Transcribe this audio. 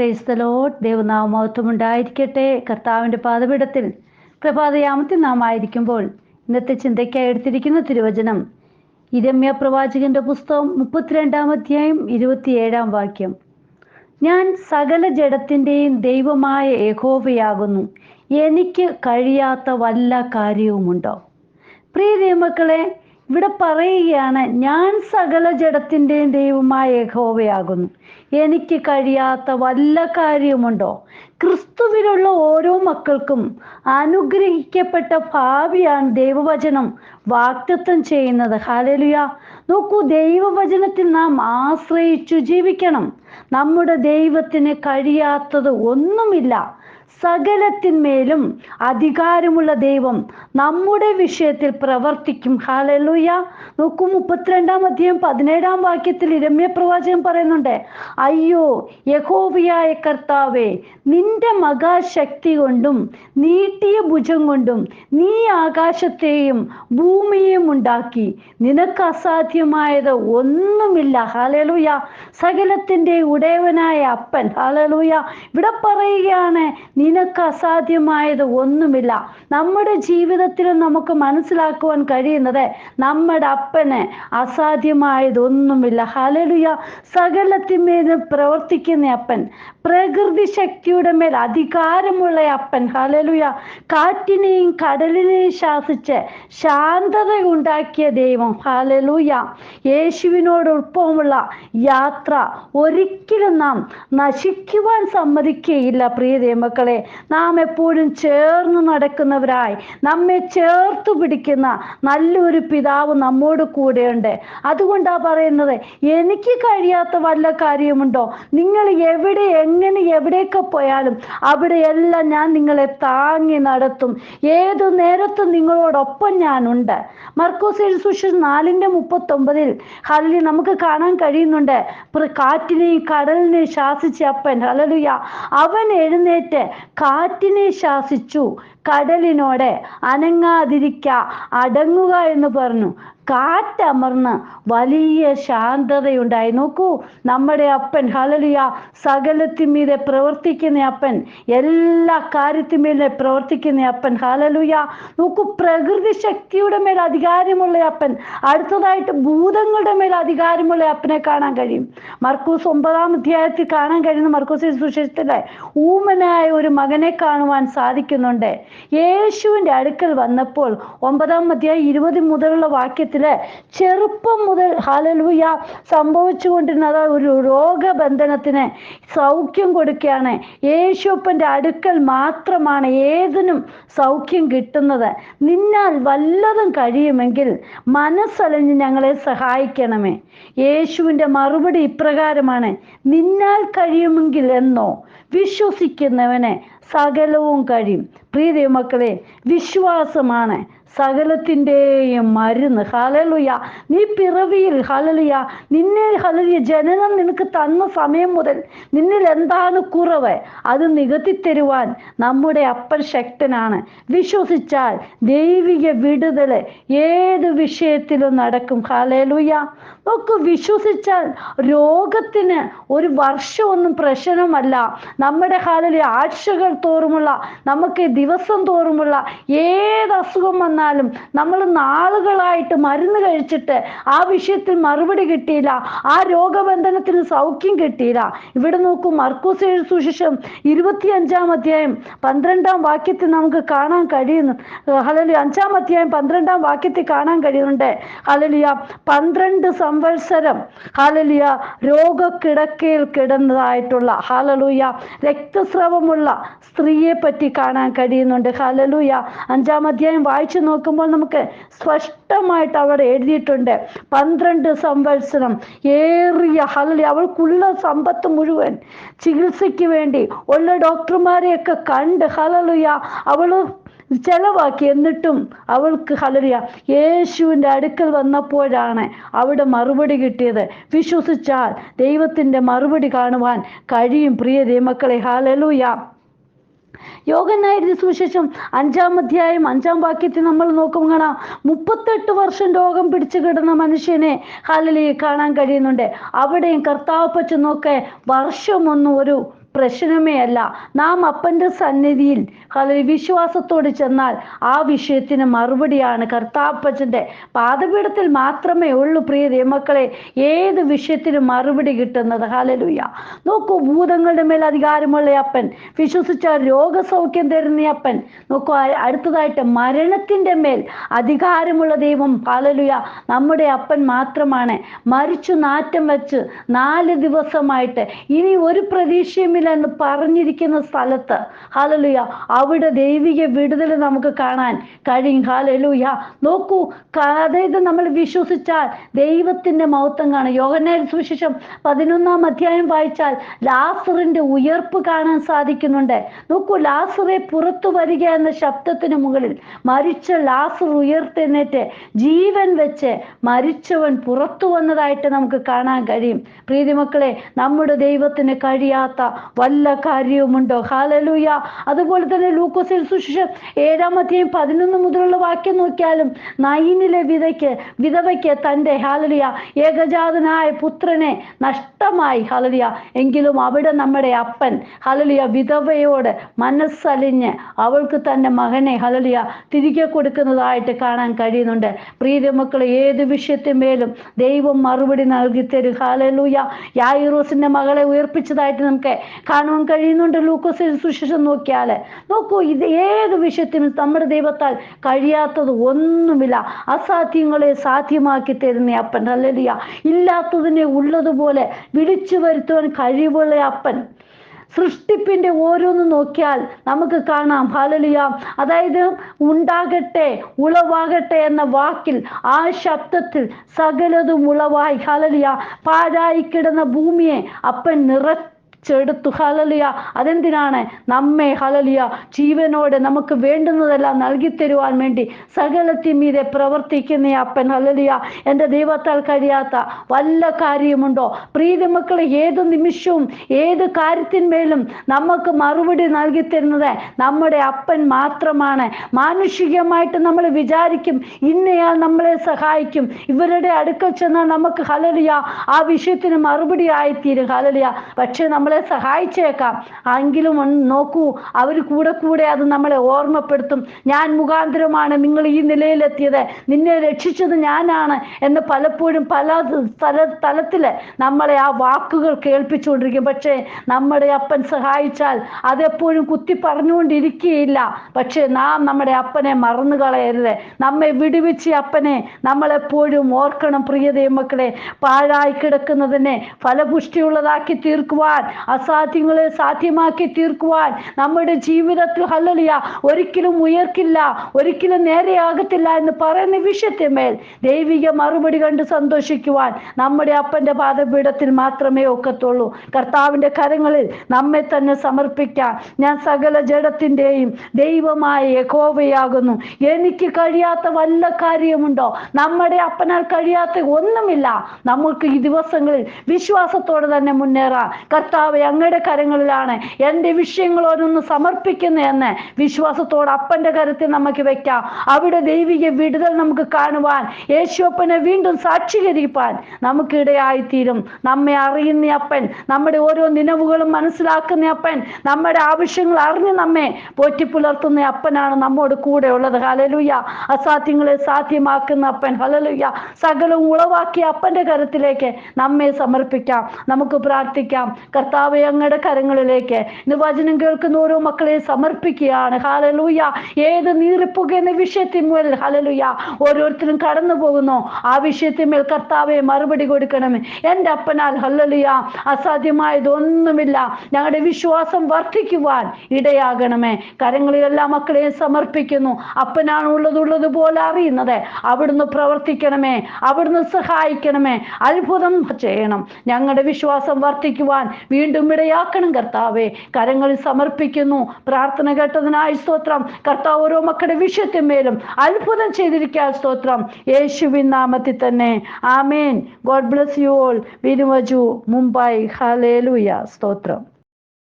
Praise the load. ഉണ്ടായിരിക്കട്ടെ. കർത്താവിന്റെ പാദപീഠത്തിൽ പ്രഭാതയാമത്തിൽ നാം ആയിരിക്കുമ്പോൾ ഇന്നത്തെ ചിന്തയ്ക്കായി എടുത്തിരിക്കുന്ന തിരുവചനം. ഇരമ്യ പ്രവാചകന്റെ പുസ്തകം മുപ്പത്തിരണ്ടാം അധ്യായം ഇരുപത്തിയേഴാം വാക്യം. ഞാൻ സകല ജഡത്തിന്റെയും ദൈവമായ ഏകോപയാകുന്നു എനിക്ക് കഴിയാത്ത വല്ല കാര്യവുമുണ്ടോ? പ്രിയ ദൈവമക്കളെ ഇവിടെ പറയുകയാണ് ഞാൻ സകല ജഡത്തിന്റെയും ദൈവമായ യഹോവയാകുന്നു. എനിക്ക് കഴിയാത്ത വല്ല കാര്യമുണ്ടോ? ക്രിസ്തുവിലുള്ള ഓരോ മക്കൾക്കും അനുഗ്രഹിക്കപ്പെട്ട ഭാവിയാണ് ദൈവവചനം വാക്തത്വം ചെയ്യുന്നത്. ഹാലലുയ നോക്കൂ ദൈവവചനത്തിൽ നാം ആശ്രയിച്ചു ജീവിക്കണം. നമ്മുടെ ദൈവത്തിന് കഴിയാത്തത് ഒന്നുമില്ല. സകലത്തിന്മേലും അധികാരമുള്ള ദൈവം നമ്മുടെ വിഷയത്തിൽ പ്രവർത്തിക്കും. ഹാലലുയ നോക്കൂ മുപ്പത്തിരണ്ടാം അധ്യായം പതിനേഴാം വാക്യത്തിൽ രമ്യ പ്രവാചകൻ പറയുന്നുണ്ട് അയ്യോ യഹോവിയായ കർത്താവേ നിന്റെ മകാശക്തി കൊണ്ടും നീട്ടിയ ഭുജം കൊണ്ടും നീ ആകാശത്തെയും ഭൂമിയെയും ഉണ്ടാക്കി. നിനക്ക് അസാധ്യമായത് ഒന്നുമില്ല. ഹാലലുയ സകലത്തിന്റെ ഉടയവനായ അപ്പൻ. ഹാലലൂയ ഇവിടെ പറയുകയാണ് നിനക്ക് അസാധ്യമായത് ഒന്നുമില്ല. നമ്മുടെ ജീവിതത്തിൽ നമുക്ക് മനസ്സിലാക്കുവാൻ കഴിയുന്നത് നമ്മുടെ അപ്പന് അസാധ്യമായത് ഒന്നുമില്ല. ഹലലുയ സകലത്തിന്മേലും പ്രവർത്തിക്കുന്ന അപ്പൻ പ്രകൃതി ശക്തിയുടെ മേൽ അധികാരമുള്ള അപ്പൻ. ഹാലലുയ കാറ്റിനെയും കടലിനെയും ശാസിച്ച് ശാന്തത ഉണ്ടാക്കിയ ദൈവം ഹാലലൂയ യേശുവിനോടൊപ്പമുള്ള യാത്ര ഒരിക്കലും നാം നശിക്കുവാൻ സമ്മതിക്കുകയില്ല പ്രിയ ദൈവമക്കളെ. നാം എപ്പോഴും ചേർന്ന് നടക്കുന്നവരായി നമ്മെ ചേർത്ത് പിടിക്കുന്ന നല്ലൊരു പിതാവ് നമ്മോട് കൂടെയുണ്ട്. അതുകൊണ്ടാ പറയുന്നത് എനിക്ക് കഴിയാത്ത വല്ല കാര്യമുണ്ടോ? നിങ്ങൾ എവിടെ എങ്ങനെ എവിടെയൊക്കെ പോയാലും അവിടെയെല്ലാം ഞാൻ നിങ്ങളെ താങ്ങി നടത്തും. ഏതു നേരത്തും നിങ്ങളോടൊപ്പം ഞാനുണ്ട്. മർക്കോസ് സുഷ നാലിന്റെ മുപ്പത്തൊമ്പതിൽ ഹലലി നമുക്ക് കാണാൻ കഴിയുന്നുണ്ട്. കാറ്റിനെയും കടലിനെയും ശാസിച്ച അപ്പൻ. ഹലലുയ അവൻ എഴുന്നേറ്റ് കാറ്റിനെ ശാസിച്ചു. കടലിനോട് അനങ്ങാതിരിക്ക അടങ്ങുക എന്ന് പറഞ്ഞു. കാറ്റമർന്ന് വലിയ ശാന്തതയുണ്ടായി. നോക്കൂ നമ്മുടെ അപ്പൻ ഹലലിയ സകലത്തിമീതെ പ്രവർത്തിക്കുന്ന അപ്പൻ എല്ലാ കാര്യത്തിമീതെ പ്രവർത്തിക്കുന്ന അപ്പൻ ഹലലുയ നോക്കൂ പ്രകൃതി ശക്തിയുടെ മേൽ അധികാരമുള്ള അപ്പൻ അടുത്തതായിട്ട് ഭൂതങ്ങളുടെ മേൽ അധികാരമുള്ള അപ്പനെ കാണാൻ കഴിയും. മർക്കൂസ് ഒമ്പതാം അധ്യായത്തിൽ കാണാൻ കഴിയുന്ന മർക്കൂസ് സുശേഷത്തിലെ ഊമനായ ഒരു മകനെ കാണുവാൻ സാധിക്കുന്നുണ്ട്. യേശുവിന്റെ അടുക്കൽ വന്നപ്പോൾ ഒമ്പതാം അധ്യായം ഇരുപത് മുതലുള്ള വാക്യത്തിൽ ചെറുപ്പം മുതൽ ഹാലലൂയ സംഭവിച്ചുകൊണ്ടിരുന്നത് ഒരു രോഗബന്ധനത്തിന് സൗഖ്യം കൊടുക്കുകയാണ്. യേശുപ്പന്റെ അടുക്കൽ മാത്രമാണ് ഏതിനും സൗഖ്യം കിട്ടുന്നത്. നിന്നാൽ വല്ലതും കഴിയുമെങ്കിൽ മനസ്സലഞ്ഞ് ഞങ്ങളെ സഹായിക്കണമേ. യേശുവിന്റെ മറുപടി ഇപ്രകാരമാണ് നിന്നാൽ കഴിയുമെങ്കിൽ എന്നോ? വിശ്വസിക്കുന്നവനെ സകലവും കഴിയും. പ്രിയ മക്കളെ വിശ്വാസമാണ് സകലത്തിന്റെയും മരുന്ന്. ഹലലുയ നീ പിറവിയിൽ ഹലലുയ നിന്നെ ഹലലിയ ജനനം നിനക്ക് തന്ന സമയം മുതൽ നിന്നിൽ എന്താണ് കുറവ്? അത് നികത്തി തരുവാൻ നമ്മുടെ അപ്പൻ ശക്തനാണ്. വിശ്വസിച്ചാൽ ദൈവിക വിടുതൽ ഏത് വിഷയത്തിലും നടക്കും. ഹലലുയ നോക്ക് വിശ്വസിച്ചാൽ രോഗത്തിന് ഒരു വർഷമൊന്നും പ്രശ്നമല്ല. നമ്മുടെ ഹാലിലെ ആഴ്ചകൾ തോറുമുള്ള നമുക്ക് ദിവസം തോറുമുള്ള ഏത് അസുഖം വന്നാലും നമ്മൾ നാളുകളായിട്ട് മരുന്ന് കഴിച്ചിട്ട് ആ വിഷയത്തിൽ മറുപടി കിട്ടിയില്ല ആ രോഗബന്ധനത്തിന് സൗഖ്യം കിട്ടിയില്ല. ഇവിടെ നോക്കൂ മർക്കൂസ് സുശേഷം ഇരുപത്തി അഞ്ചാം അധ്യായം പന്ത്രണ്ടാം വാക്യത്തിൽ നമുക്ക് കാണാൻ കഴിയുന്നു. ഹലലി അഞ്ചാം അധ്യായം പന്ത്രണ്ടാം വാക്യത്തിൽ കാണാൻ കഴിയുന്നുണ്ട്. ഹലലിയ പന്ത്രണ്ട് സംവത്സരം ഹാലലിയ രോഗക്കിടക്കയിൽ കിടന്നതായിട്ടുള്ള ഹാലലൂയ രക്തസ്രവമുള്ള സ്ത്രീയെ പറ്റി കാണാൻ കഴിയുന്നുണ്ട്. ഹലലൂയ അഞ്ചാം അധ്യായം വായിച്ചു നോക്കുമ്പോൾ നമുക്ക് സ്പഷ്ടമായിട്ട് അവിടെ എഴുതിയിട്ടുണ്ട്. പന്ത്രണ്ട് സംവത്സരം ഏറിയ ഹലലി അവൾക്കുള്ള സമ്പത്ത് മുഴുവൻ ചികിത്സയ്ക്ക് വേണ്ടി ഉള്ള ഡോക്ടർമാരെയൊക്കെ കണ്ട് ഹലലുയ അവൾ ചെലവാക്കി. എന്നിട്ടും അവൾക്ക് ഹലറിയ യേശുവിന്റെ അടുക്കൽ വന്നപ്പോഴാണ് അവിടെ മറുപടി കിട്ടിയത്. വിശ്വസിച്ചാൽ ദൈവത്തിന്റെ മറുപടി കാണുവാൻ കഴിയും പ്രിയ ദൈവമക്കളെ. ഹാലലൂയ യോഗനായിരുന്ന സുവിശേഷം അഞ്ചാം അധ്യായം അഞ്ചാം വാക്യത്തിൽ നമ്മൾ നോക്കും കാണാം മുപ്പത്തെട്ട് വർഷം രോഗം പിടിച്ചു കിടന്ന മനുഷ്യനെ ഹാലലി കാണാൻ കഴിയുന്നുണ്ട്. അവിടെയും കർത്താവ് പറ്റുന്നൊക്കെ നോക്കെ വർഷമൊന്നും ഒരു പ്രശ്നമേ അല്ല നാം അപ്പന്റെ സന്നിധിയിൽ വിശ്വാസത്തോട് ചെന്നാൽ ആ വിഷയത്തിന് മറുപടിയാണ് കർത്താപ്പച്ചന്റെ. പാദപീഠത്തിൽ മാത്രമേ ഉള്ളൂ പ്രിയ ദൈവമക്കളെ ഏത് വിഷയത്തിനും മറുപടി കിട്ടുന്നത്. ഹാലലൂയ നോക്കൂ ഭൂതങ്ങളുടെ മേൽ അധികാരമുള്ള അപ്പൻ വിശ്വസിച്ച രോഗസൗഖ്യം തരുന്ന അപ്പൻ നോക്കൂ അടുത്തതായിട്ട് മരണത്തിന്റെ മേൽ അധികാരമുള്ള ദൈവം. ഹാലലുയ നമ്മുടെ അപ്പൻ മാത്രമാണ് മരിച്ചു നാറ്റം വെച്ച് നാല് ദിവസമായിട്ട്. ഇനി ഒരു പ്രതീക്ഷയുമില്ല. എന്ന് പറഞ്ഞിരിക്കുന്ന സ്ഥലത്ത്. ഹാലലുയ അവിടെ ദൈവിക വിടുതൽ നമുക്ക് കാണാൻ കഴിയും. ഹാലലുയ നോക്കൂ അതായത് നമ്മൾ വിശ്വസിച്ചാൽ ദൈവത്തിന്റെ മൗത്തം കാണും. യോഗനായ സുവിശേഷം പതിനൊന്നാം അധ്യായം വായിച്ചാൽ ലാസറിന്റെ ഉയർപ്പ് കാണാൻ സാധിക്കുന്നുണ്ട്. നോക്കൂ ലാസറെ പുറത്തു വരിക എന്ന ശബ്ദത്തിന് മുകളിൽ മരിച്ച ലാസർ ഉയർത്തെഴുന്നേറ്റ് ജീവൻ വെച്ച് മരിച്ചവൻ പുറത്തു വന്നതായിട്ട് നമുക്ക് കാണാൻ കഴിയും. പ്രീതിമക്കളെ നമ്മുടെ ദൈവത്തിന് കഴിയാത്ത വല്ല കാര്യവുമുണ്ടോ? ഹാലലൂയ അതുപോലെ തന്നെ ലൂക്കോസിൽ സുശേഷം ഏഴാമത്തെയും പതിനൊന്ന് മുതലുള്ള വാക്യം നോക്കിയാലും നൈനിലെ വിധയ്ക്ക് വിധവയ്ക്ക് തന്റെ ഹാലലിയ ഏകജാതനായ പുത്രനെ നഷ്ടമായി ഹാലലിയ എങ്കിലും അവിടെ നമ്മുടെ അപ്പൻ ഹലലിയ വിധവയോട് മനസ്സലിഞ്ഞ് അവൾക്ക് തന്റെ മകനെ ഹലലിയ തിരികെ കൊടുക്കുന്നതായിട്ട് കാണാൻ കഴിയുന്നുണ്ട്. പ്രീതമക്കൾ ഏത് വിഷയത്തിന്മേലും ദൈവം മറുപടി നൽകി തരും ഹാലലൂയ യായിറോസിന്റെ മകളെ ഉയർപ്പിച്ചതായിട്ട് നമുക്ക് കാണുവാൻ കഴിയുന്നുണ്ട് ലൂക്കോസ് സുശേഷം നോക്കിയാൽ നോക്കൂ ഇത് ഏത് വിഷയത്തിനും നമ്മുടെ ദൈവത്താൽ കഴിയാത്തത് ഒന്നുമില്ല. അസാധ്യങ്ങളെ സാധ്യമാക്കി തരുന്ന അപ്പൻ. ഹല്ലേലൂയ. ഇല്ലാത്തതിനെ ഉള്ളതുപോലെ വിളിച്ചു വരുത്തുവാൻ കഴിവുള്ള അപ്പൻ. സൃഷ്ടിപ്പിന്റെ ഓരോന്ന് നോക്കിയാൽ നമുക്ക് കാണാം. ഹാലലിയ അതായത് ഉണ്ടാകട്ടെ ഉളവാകട്ടെ എന്ന വാക്കിൽ ആ ശബ്ദത്തിൽ സകലതും ഉളവായി. ഹാലലിയ പാഴായി കിടന്ന ഭൂമിയെ അപ്പൻ നിറ ചെടുത്തു ഹലലിയ അതെന്തിനാണ്? നമ്മെ ഹലലിയ ജീവനോടെ നമുക്ക് വേണ്ടുന്നതെല്ലാം നൽകി തരുവാൻ വേണ്ടി സകലത്തിൻ മീതെ പ്രവർത്തിക്കുന്ന അപ്പൻ ഹലലിയ എന്റെ ദൈവത്താൽ കഴിയാത്ത വല്ല കാര്യമുണ്ടോ? പ്രീതി മക്കളെ ഏത് നിമിഷവും ഏത് കാര്യത്തിന്മേലും നമുക്ക് മറുപടി നൽകി തരുന്നത് നമ്മുടെ അപ്പൻ മാത്രമാണ്. മാനുഷികമായിട്ട് നമ്മൾ വിചാരിക്കും ഇന്നയാൾ നമ്മളെ സഹായിക്കും. ഇവരുടെ അടുക്കൽ ചെന്നാൽ നമുക്ക് ഹലലിയ ആ വിഷയത്തിന് മറുപടി ആയിത്തീരും ഹലലിയ പക്ഷെ നമ്മളെ സഹായിച്ചേക്കാം. എങ്കിലും നോക്കൂ അവർ കൂടെ കൂടെ അത് നമ്മളെ ഓർമ്മപ്പെടുത്തും. ഞാൻ മുഖാന്തരമാണ് നിങ്ങൾ ഈ നിലയിലെത്തിയത്. നിന്നെ രക്ഷിച്ചത് ഞാനാണ് എന്ന് പലപ്പോഴും പല സ്ഥല തലത്തിൽ നമ്മളെ ആ വാക്കുകൾ കേൾപ്പിച്ചുകൊണ്ടിരിക്കും. പക്ഷേ നമ്മുടെ അപ്പൻ സഹായിച്ചാൽ അതെപ്പോഴും കുത്തി പറഞ്ഞുകൊണ്ടിരിക്കുകയില്ല പക്ഷേ നാം നമ്മുടെ അപ്പനെ മറന്നു കളയരുത്. നമ്മെ വിടുവിച്ച അപ്പനെ നമ്മളെപ്പോഴും ഓർക്കണം പ്രിയ ദൈവമക്കളെ. പാഴായി കിടക്കുന്നതിനെ ഫലപുഷ്ടിയുള്ളതാക്കി തീർക്കുവാൻ അസാധ്യങ്ങളെ സാധ്യമാക്കി തീർക്കുവാൻ നമ്മുടെ ജീവിതത്തിൽ ഹല്ലലിയ ഒരിക്കലും ഉയർക്കില്ല ഒരിക്കലും നേരെയാകത്തില്ല എന്ന് പറയുന്ന വിഷയത്തിന്മേൽ ദൈവിക മറുപടി കണ്ട് സന്തോഷിക്കുവാൻ നമ്മുടെ അപ്പന്റെ പാദപീഠത്തിൽ മാത്രമേ ഒക്കത്തുള്ളൂ. കർത്താവിന്റെ കരങ്ങളിൽ നമ്മെ തന്നെ സമർപ്പിക്കാൻ ഞാൻ സകല ജഡത്തിന്റെയും ദൈവമായ യഹോവയാകുന്നു. എനിക്ക് കഴിയാത്ത വല്ല കാര്യമുണ്ടോ? നമ്മുടെ അപ്പനാൽ കഴിയാത്ത ഒന്നുമില്ല. നമുക്ക് ഈ ദിവസങ്ങളിൽ വിശ്വാസത്തോടെ തന്നെ മുന്നേറാം. കർത്താവ് അങ്ങയുടെ കരങ്ങളിലാണ്. എന്റെ വിഷയങ്ങൾ ഓരോന്ന് സമർപ്പിക്കുന്നു എന്ന് വിശ്വാസത്തോടെ അപ്പന്റെ കരത്തിൽ നമുക്ക് വെക്കാം. അവിടെ ദൈവിക വിടുതൽ നമുക്ക് കാണുവാൻ യേശുപ്പനെ വീണ്ടും സാക്ഷീകരിപ്പാൻ നമുക്കിടയായിത്തീരും. നമ്മെ അറിയുന്ന അപ്പൻ നമ്മുടെ ഓരോ നിലവുകളും മനസ്സിലാക്കുന്ന അപ്പൻ നമ്മുടെ ആവശ്യങ്ങൾ അറിഞ്ഞ് നമ്മെ പോറ്റിപ്പുലർത്തുന്ന അപ്പനാണ് നമ്മോട് കൂടെ ഉള്ളത്. ഹലലുയ്യ അസാധ്യങ്ങളെ സാധ്യമാക്കുന്ന അപ്പൻ. ഹലലുയ്യ സകലവും ഉളവാക്കിയ അപ്പന്റെ കരത്തിലേക്ക് നമ്മെ സമർപ്പിക്കാം. നമുക്ക് പ്രാർത്ഥിക്കാം. കർത്താവെ അങ്ങയുടെ കരങ്ങളിലേക്ക് ഇന്ന് വചനം കേൾക്കുന്ന ഓരോ മക്കളെ സമർപ്പിക്കുകയാണ്. ഹലലൂയ ഏത് നീറിപ്പുകയെന്ന വിഷയത്തിന്മേൽ ഹലലുയ ഓരോരുത്തരും കടന്നു പോകുന്നു. ആ വിഷയത്തിന്മേൽ കർത്താവെ മറുപടി കൊടുക്കണമേ എന്റെ അപ്പനാൽ ഹല്ലലുയ അസാധ്യമായതൊന്നുമില്ല ഞങ്ങളുടെ വിശ്വാസം വർദ്ധിക്കുവാൻ ഇടയാകണമേ. കരങ്ങളിലെല്ലാം മക്കളെ സമർപ്പിക്കുന്നു. അപ്പനാണ് ഉള്ളതുള്ളത് പോലെ അറിയുന്നത്. അവിടുന്ന് പ്രവർത്തിക്കണമേ. അവിടുന്ന് സഹായിക്കണമേ. അത്ഭുതം ചെയ്യണം. ഞങ്ങളുടെ വിശ്വാസം വർദ്ധിക്കുവാൻ വീണ്ടും ഇടയാക്കണം കർത്താവെ. കരങ്ങളിൽ സമർപ്പിക്കുന്നു. പ്രാർത്ഥന കേട്ടതിനായി സ്തോത്രം. കർത്താവ് ഓരോ മക്കളുടെ വിഷയത്തിന്മേലും അത്ഭുതം ചെയ്തിരിക്കാൻ സ്തോത്രം. യേശുവിൻ നാമത്തിൽ തന്നെ. Amen. God bless you all. വിനുവജു Mumbai. Hallelujah സ്തോത്രം.